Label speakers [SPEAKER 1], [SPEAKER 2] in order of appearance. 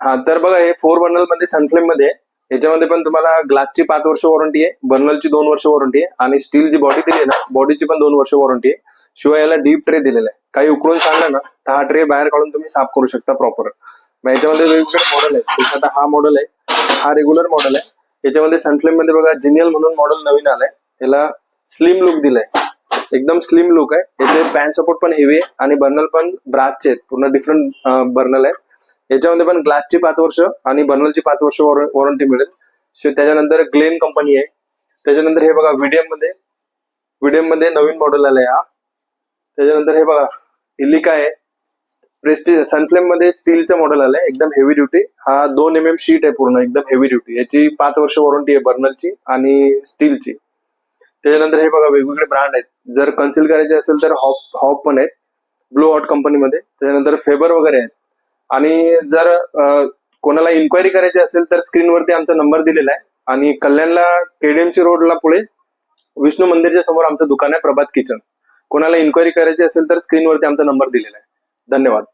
[SPEAKER 1] हा तर बघा हे फोर बर्नलमध्ये सनफ्लेममध्ये याच्यामध्ये पण तुम्हाला ग्लासची पाच वर्ष वॉरंटी आहे बर्नलची दोन वर्ष वॉरंटी आहे आणि स्टीलची बॉडी दिली आहे ना बॉडीची पण दोन वर्ष वॉरंटी आहे. शिवाय याला डीप ट्रे दिलेला आहे. काही उकळून सांगला ना तर हा ट्रे बाहेर काढून तुम्ही साफ करू शकता प्रॉपर याच्यामध्ये वेगवेगळे मॉडेल आहेत. आता हा मॉडेल आहे हा रेग्युलर मॉडेल आहे. याच्यामध्ये सनफ्लेममध्ये बघा जिनियल म्हणून मॉडेल नवीन आलाय. याला स्लिम लुक दिलाय. एकदम स्लिम लुक आहे. याचे पॅन सपोर्ट पण हेवी आहे आणि बर्नल पण ब्रासचे आहेत. पूर्ण डिफरंट बर्नल आहेत. याच्यामध्ये पण ग्लासची पाच वर्ष आणि बर्नलची पाच वर्ष वॉरंटी मिळेल. त्याच्यानंतर ग्लेन कंपनी आहे. त्याच्यानंतर हे बघा व्हिडीएममध्ये व्हिडीएममध्ये नवीन मॉडेल आलाय हा. त्याच्यानंतर हे बघा इलिका आहे. प्रेस्टी सनफ्लेममध्ये स्टीलचं मॉडेल आलंय. एकदम हेवी ड्युटी हा दोन एम एम शीट आहे पूर्ण एकदम हेवी ड्युटी याची पाच वर्ष वॉरंटी आहे बर्नलची आणि स्टीलची त्याच्यानंतर हे बघा वेगवेगळे ब्रँड आहेत. जर कन्सिल करायचे असेल तर हॉप हॉप पण आहेत. ब्लू हॉट कंपनीमध्ये त्याच्यानंतर फेबर वगैरे आहेत. आणि जर कोणाला इन्क्वायरी करायची असेल तर स्क्रीनवरती आमचा नंबर दिलेला आहे. आणि कल्याणला केडीएमसी रोडला पुढे विष्णू मंदिरच्या समोर आमचं दुकान आहे प्रभात किचन कोणाला इन्क्वायरी करायची असेल तर स्क्रीनवरती आमचा नंबर दिलेला आहे. धन्यवाद.